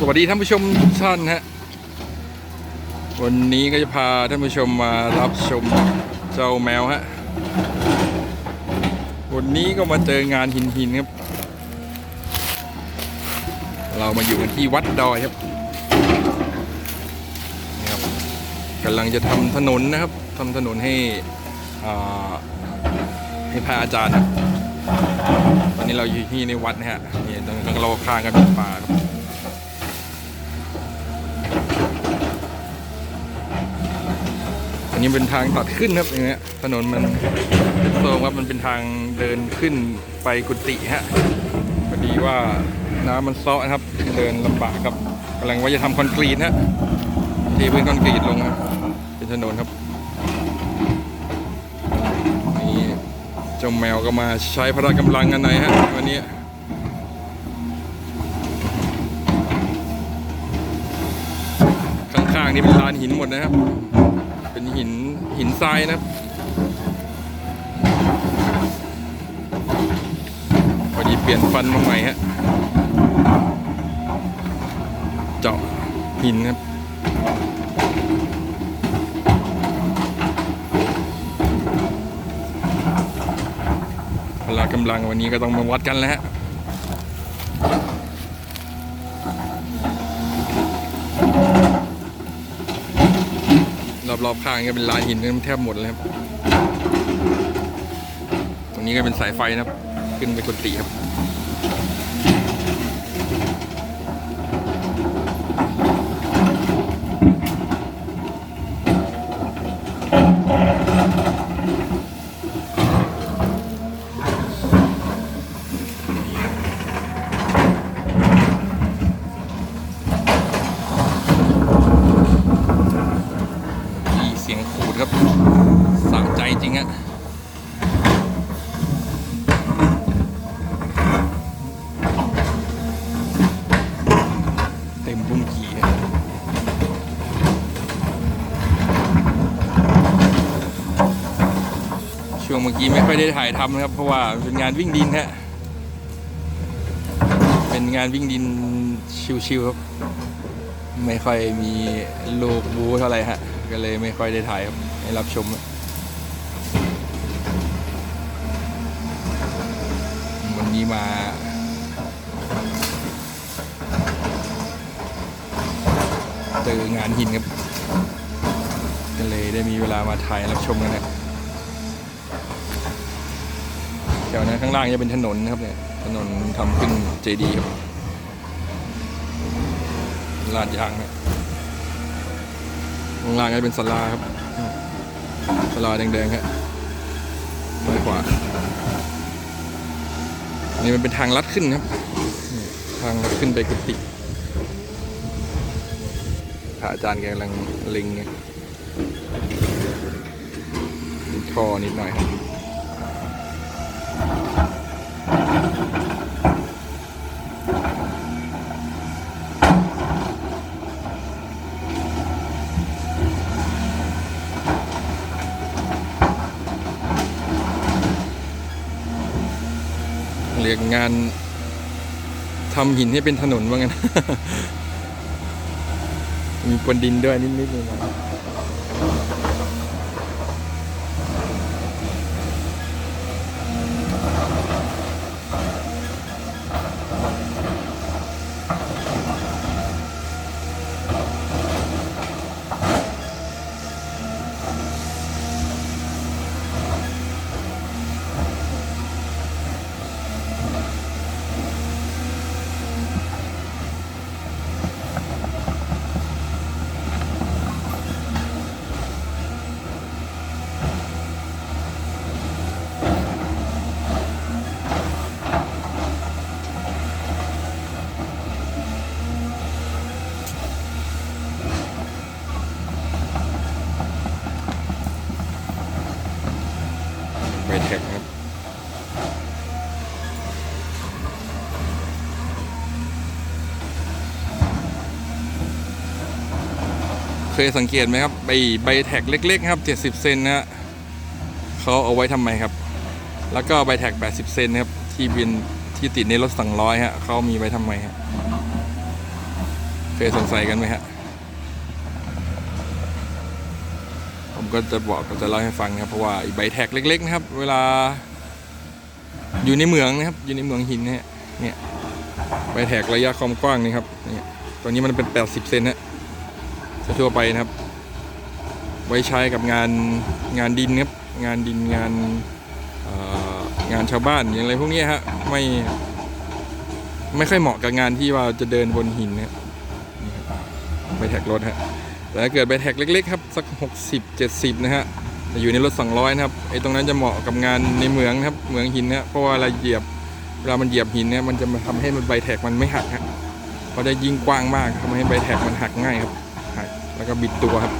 สวัสดีท่านผู้ชมทุกท่านฮะวันนี้ก็จะพาท่านผู้ชมมารับชมเจ้าแมวฮะวันนี้ก็มาเจองานหินหินครับ เรามาอยู่กันที่วัดดอยครับนี่ครับกำลังจะทำถนนนะครับทำถนนให้อ่าให้พระอาจารย์ครับตอนนี้เราอยู่ที่ในวัดนะฮะนี่ตรงเราข้างกันเป็นป่าครับ อันนี้เป็นทางตัดขึ้นครับอย่างเงี้ยถนนมันเป็นโซงครับมันเป็นทางเดินขึ้นไปกุฏิฮะพอดีว่าน้ำมันซาะนะครับ เดินลำบากครับกำลังว่าจะทำคอนกรีตฮะเทพื้นคอนกรีตลงครับเป็นถนนครับนี่เจ้าแมวก็มาใช้พละกำลังกันหน่อยฮะวันนี้ข้างๆนี่เป็นลานหินหมดนะครับ หินทรายนะพอดีเปลี่ยนฟันมาใหม่ฮะเจาะหินครับพละกำลังวันนี้ก็ต้องมาวัดกันแล้วฮะ รอบข้างก็เป็นลายหินกันแทบหมดเลยครับ ตรงนี้ก็เป็นสายไฟนะครับ ขึ้นไปกุฏิครับ มีเสียงขูดครับสะใจจริงอะเต็มบุ้งกี่อะช่วงเมื่อ กี้ไม่ค่อยได้ถ่ายทำนะครับ เพราะว่าเป็นงานวิ่งดินฮะเป็นงานวิ่งดินชิวๆครับ ไม่ค่อยมีลูกบูเท่าไหร่ฮะก็เลยไม่ค่อยได้ถ่ายครับให้รับชมวันนี้มาเจองานหินครับก็เลยได้มีเวลามาถ่ายรับชมกันนะแถ วนั้นข้างล่างจะเป็นถนนนะครับเนี่ยถนนทำขึ้นเจดีย์ครับลาดยางเนี่ยข้างล่างก็เป็นศาลาครับศาลาแดงๆครับด้านขวาอันนี้มันเป็นทางลัดขึ้นครับ ทางลัดขึ้นไปกุฏิพระอาจารย์แกกำลังเล็งไงมีท่อนิดหน่อยครับ เรียกงานทำหินให้เป็นถนนว่างั้น มีปนดินด้วยนิดๆหน่อ เคยสังเกตไหมครับใบใบแท็กเล็กๆครับ 70 เซนนะฮะเขาเอาไว้ทำไมครับ แล้วก็ใบแท็ก 80 เซนนะครับ ที่เป็นที่ติดในรถสั่งร้อยฮะเขามีไว้ทำไมฮะเคยสงสัยกันไหมฮะผมก็จะบอกก็จะเล่าให้ฟังครับเพราะว่าใบแท็กเล็ก ๆ นะครับ เวลา อยู่ในเมืองนะครับ อยู่ในเมืองหินเนี่ยเนี่ยใบแท็กระยะความกว้างนี่ครับเนี่ยตัวนี้มันเป็น 80 เซนนะ ทั่วไปนะครับ ไว้ใช้กับงานงานดินครับงานดินงานงานชาวบ้านอย่างไรพวกนี้ฮะไม่ไม่ค่อยเหมาะกับงานที่ว่าจะเดินบนหินนะครับใบแท็กรถฮะแต่ถ้าเกิดใบแท็กเล็กๆครับสัก 60 70 นะฮะแต่อยู่ในรถ 200 นะครับไอ้ตรงนั้นจะเหมาะกับงานในเมืองนะครับเมืองหินนะเพราะว่าเวลาเหยียบเวลามันเหยียบหินเนี่ยมันจะมาทำให้มันใบแท็กมันไม่หักฮะเพราะได้ยิงกว้างมากทำให้ใบแท็กมันหักง่ายครับ แล้วก็บิดตัวครับ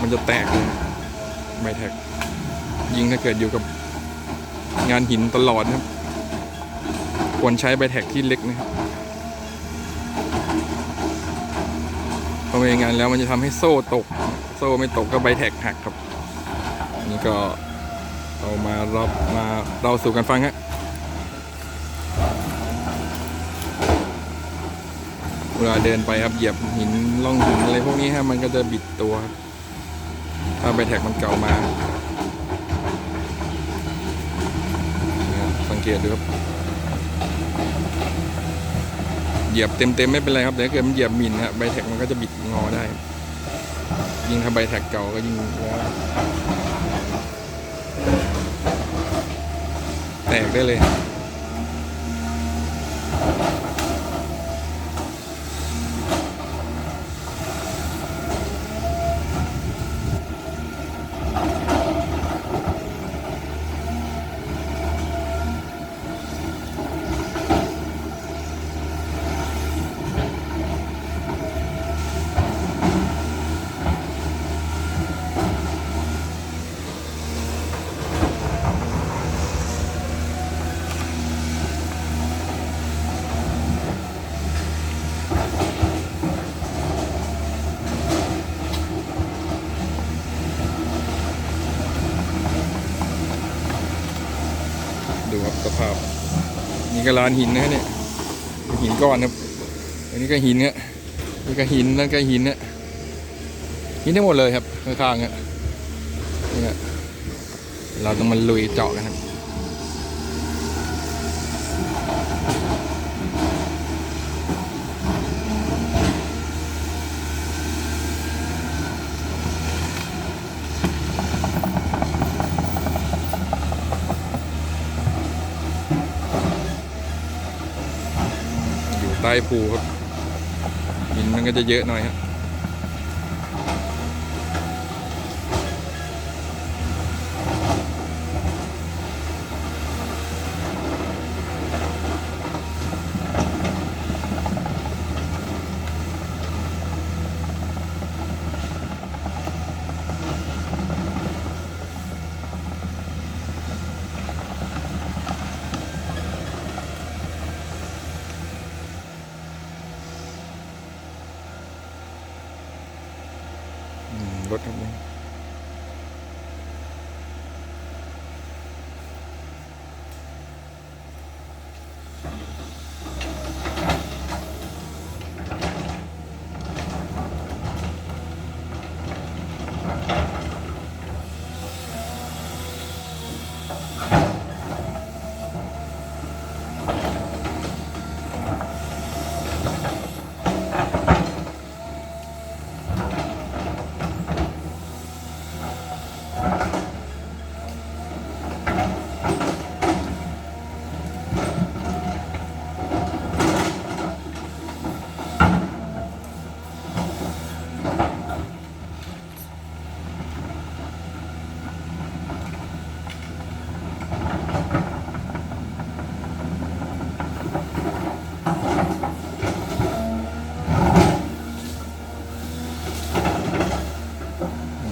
มันจะแตกเลยใบแท็ก ยิงถ้าเกิดอยู่กับงานหินตลอดนะครับ ควรใช้ใบแท็กที่เล็กนะครับเพราะไม่อย่างนั้นแล้วมันจะทำให้โซ่ตก โซ่ไม่ตกก็ใบแท็กหักครับนนี่ก็เอามารับมาเราสู่กันฟังฮะ เวลาเดินไปครับเหยียบหินล่องหินอะไรพวกนี้ฮะมันก็จะบิดตัวครับถ้าใบแท็กมันเก่ามา สังเกตดูครับ เหยียบเต็มๆไม่เป็นไรครับแต่ถ้าเกิดมันเหยียบหมินฮะใบแท็กมันก็จะบิดงอได้ ยิ่งถ้าใบแท็กเก่าก็ยิ่งแล้วแตกได้เลย ก็ลานหินนะเนี่ยหินก้อนครับอันนี้ก็หินเนี่ยนี่ก็หินนั่นก็หินเนี่ยหินได้หมดเลยครับข้างๆเนี่ยเราต้องมาลุยเจาะกันครับ ภูครับหินมันก็จะเยอะหน่อยครับ อืมรถครับนี่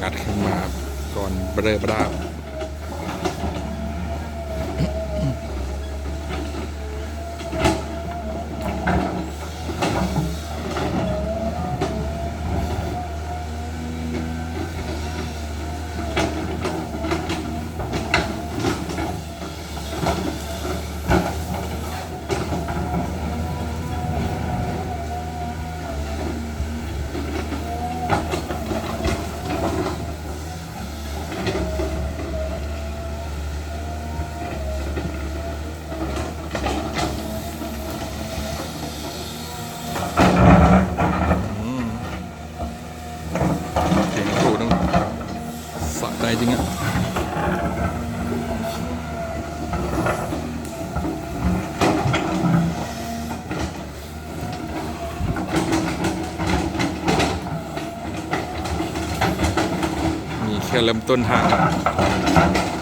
งัดขึ้นมา ก่อนเแค่เริ่มต้นทางครับ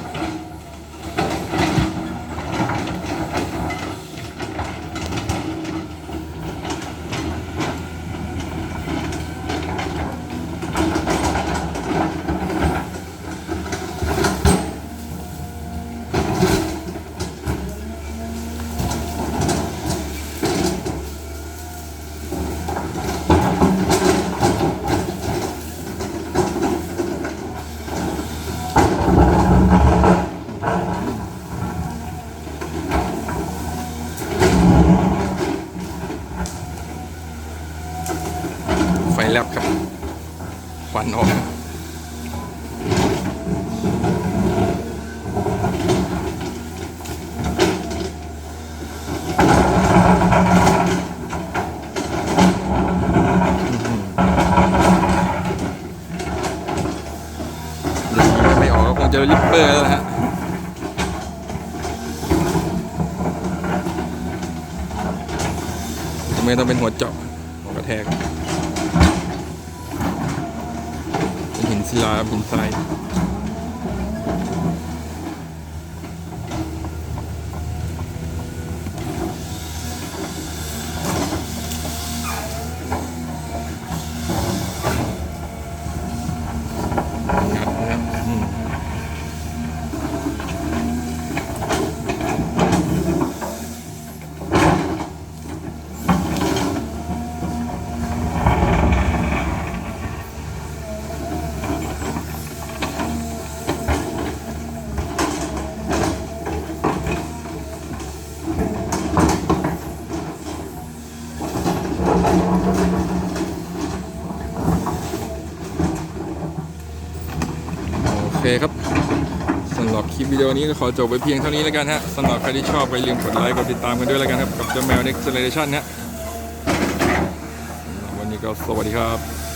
แลบครับควันออกอย่างนี้ไม่ออกก็คงจะริปเปอร์แล้วนะฮะทำไมต้องเป็นหัวเจาะหัวกระแทก เป็นหินศิลาหินทรายงัดนะครับอืมโอเคครับสำหรับคลิป วิดีโอนี้ก็ขอจบไปเพียงเท่านี้แล้วกันฮะสำหรับใครที่ชอบไปลืมกดไลค์กดติดตามกันด้วยแล้วกันครับกับเจ้าแมว Next Generation ฮะวันนี้ก็สวัสดีครับ